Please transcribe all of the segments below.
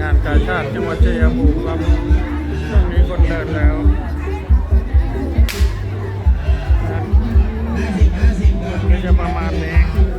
งานการชาติจังหวัดชัยภูมิครับช่วงนี้คนเดินแล้วนะก็จะประมาณนี้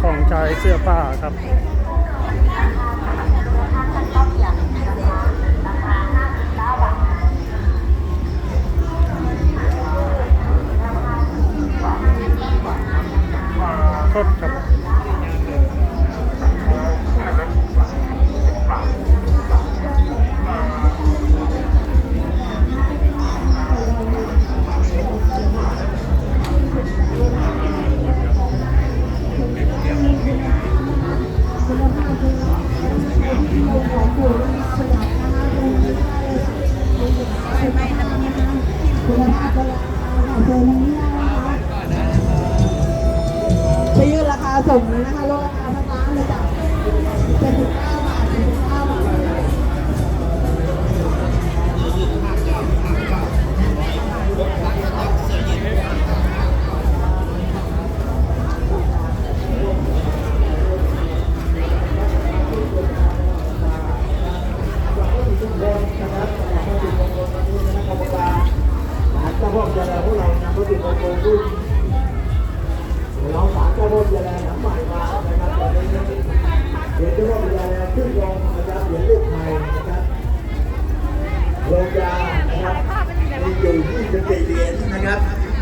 ของใช้เสื้อผ้าครับโทษครับ สมนะคะลดราคาทั้งร้านเลยจ้ะ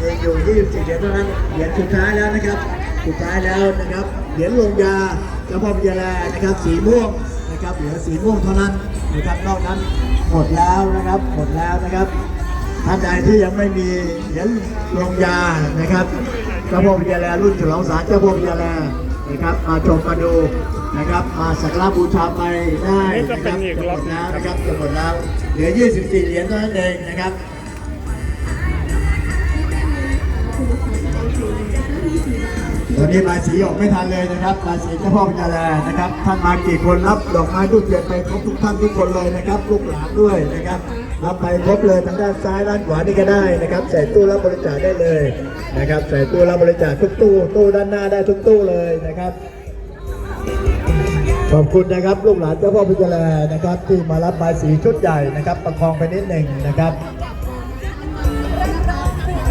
นะครับมีอยู่24เหรียญเท่านั้นเหรียญสุดท้ายแล้วนะครับ สุดท้ายแล้วนะครับเหรียญลงยาเจ้าพ่อจะแลนะครับ สีม่วงนะครับเหลือสีม่วงเท่านั้นนะครับนอกนั้นหมดแล้วนะครับหมดแล้วนะครับท่านใดที่ยังไม่มีเหรียญลงยานะครับเจ้าพ่อพิยาแลรุ่นฉลองสารเจ้าพ่อพิยาแลนะครับมาชมมาดูนะครับมาสักการะบูชาไปได้นะครับจะหมดแล้วนะครับจะหมดแล้วเหลือ 24 เหรียญเท่านั้นเองนะครับ อนนี้บายสีออกไม่ทันเลยนะครับบายสีเจ้าพ่อพิยาแลนะครับ ท่านมากี่คนรับดอกไม้ทุกเทียนไปครบทุกท่านทุกคนเลยนะครับลูกหลานด้วยนะครับรับไปครบเลยทางด้านซ้ายด้านขวานี่ก็ได้นะครับ ใส่ตู้รับบริจาคได้เลยนะครับ ใส่ตู้รับบริจาคทุกตู้ตู้ด้านหน้าได้ทุกตู้เลยนะครับขอบคุณนะครับลูกหลานเจ้าพ่อพิจารณานะครับ ที่มารับใบายสีชุดใหญ่นะครับ ประคองไปนิดหนึ่งนะครับ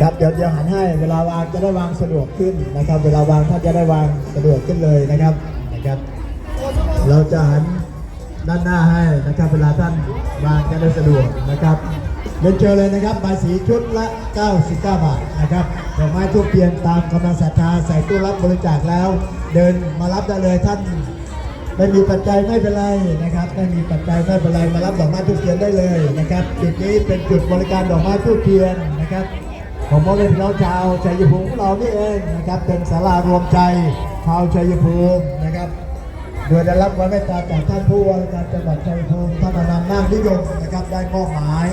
ครับเดี๋ยวเดี๋ยวหันให้เวลาวางจะได้วางสะดวกขึ้นนะครับ เวลาวางท่านจะได้วางสะดวกขึ้นเลยนะครับนะครับ เราจะหันด้านหน้าให้นะครับ เวลาท่านวางจะได้สะดวกนะครับเรียนเชิญเลยนะครับใบสีชุดละ 99 บาทนะครับดอกไม้ทุกเทียนตามกำลังศรัทธาใส่ตู้รับบริจาคแล้ว เดินมารับได้เลยท่านไม่มีปัจจัยไม่เป็นไรนะครับไม่มีปัจจัยไม่เป็นไรมารับดอกไม้ทุกเทียนได้เลยนะครับจุดนี้เป็นจุดบริการดอกไม้ทุกเทียนนะครับ ของพ่อแม่พี่น้องชาวชัยภูมิของเรานี่เองนะครับ เป็นศาลารวมใจชาวชัยภูมินะครับ โดยได้รับความเมตตาจากท่านผู้ว่าราชการจังหวัดชัยภูมิท่านอนันต์นาคนิยมนะครับ ได้มอบหมาย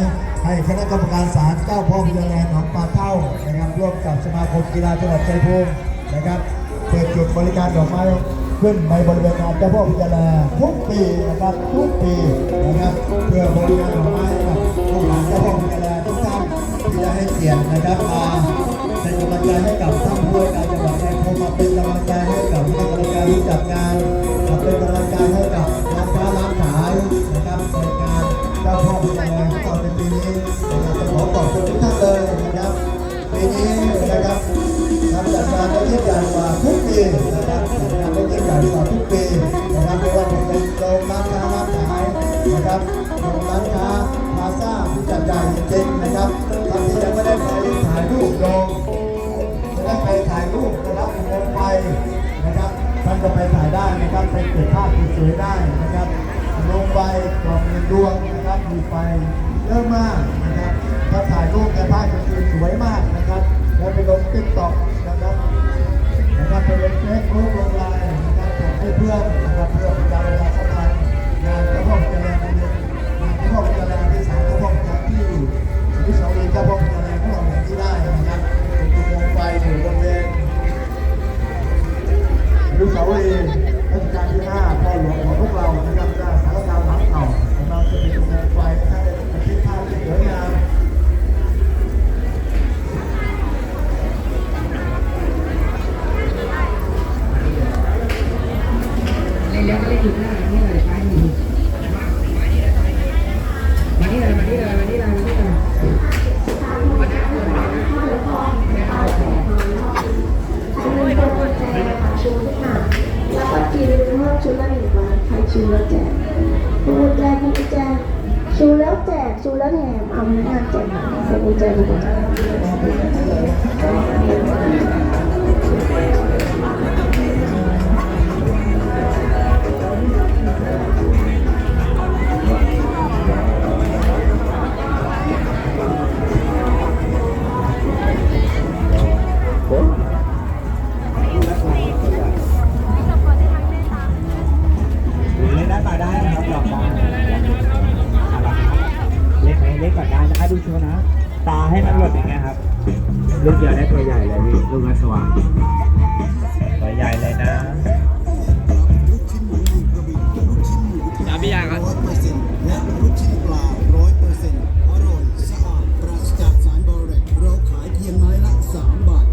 ให้คณะกรรมการศาลเจ้าพ่อพญาแลหนองปลาเท่านะครับร่วมกับสมาคมกีฬาจังหวัดชัยภูมินะครับเปิดจุดบริการดอกไม้ขึ้นในบริเวณงานเจ้าพ่อพญาแลทุกปีนะครับทุกปีนะครับเพื่อบริการดอกไม้กับผู้หลานเจ้าพ่อพญาแลทุกท่าน ที่ได้ให้เกียรตินะครับมาเป็นกำลังใจให้กับท่านผู้ว่าการจังหวัดชัยภูมิมาเป็นกำลังใจให้กับคณะกรรมการผู้จัดงานมาเป็นกำลังใจให้กับร้านค้าร้านขายนะครับในการเจ้าพ่อพญาแลของเราในปีนี้นะครับขอขอบคุณ งนะครับมีไปเริ่มมาก เพิ่มชุดละหนึ่งบาทใครชูแล้วแจกพวงกุญแจพวงกุญแจชูแล้วแจกชูแล้วแถมเอาไม่น่าแจกพวงกุญแจพวงกุญแจก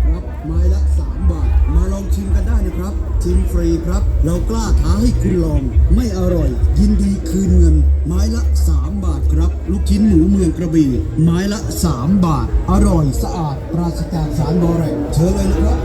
ครับไม้ละ3บาทมาลองชิมกันได้นะครับชิมฟรีครับ เรากล้าท้าให้คุณลอง ไม่อร่อย ยินดีคืนเงิน ไม้ละ 3 บาทครับ ลูกชิ้นหมูเมืองกระบี่ไม้ละ 3 บาท อร่อยสะอาด ปราศจากสารบอแรกเชิญเลยนะครับ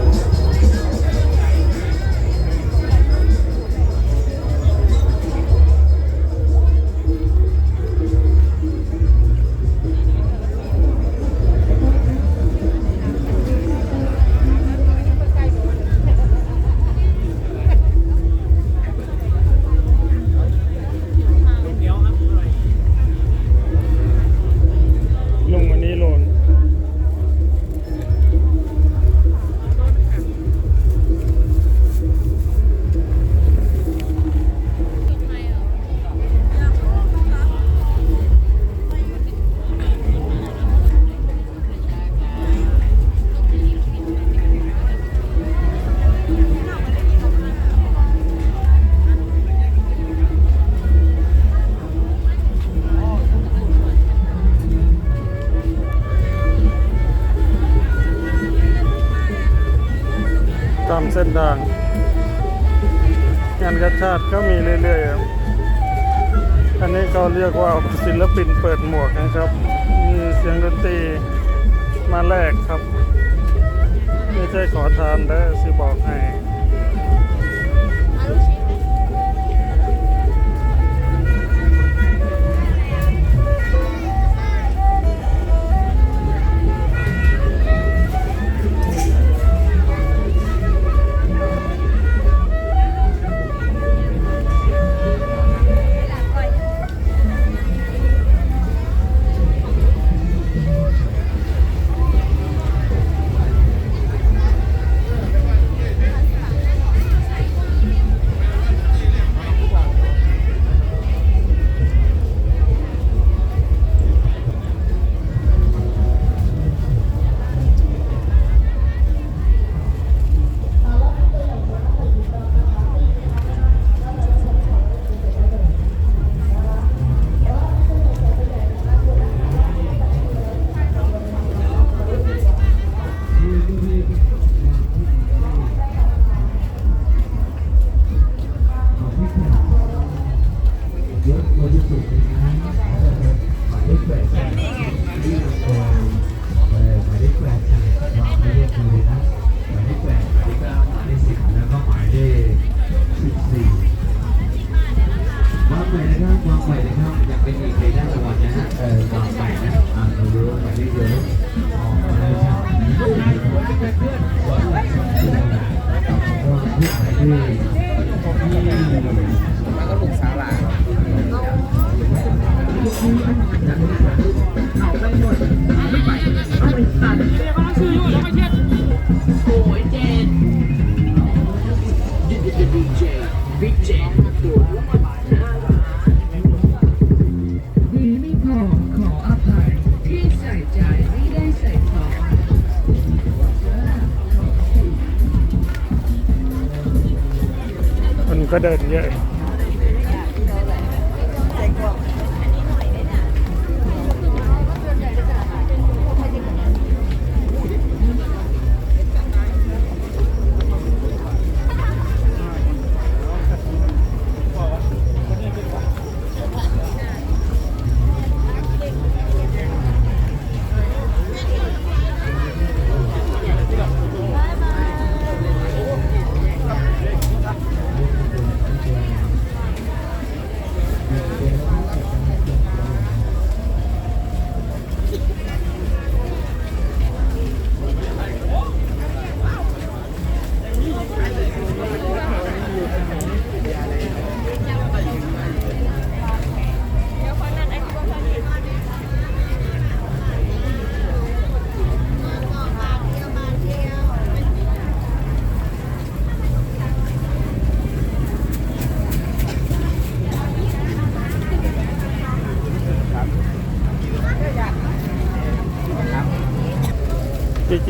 ามเส้นทาง งานกระชาติก็มีเรื่อยๆครับอันนี้ก็เรียกว่าศิลปินเปิดหมวกนะครับ มีเสียงดนตรีมาแลกครับ ไม่ใช่ขอทานได้สิบอกให้ มันก็ลูกสาวหลาน ก็เดินเยอะ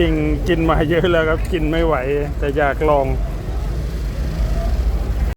ริงกินมาเยอะแล้วครับ กินไม่ไหว แต่อยากลอง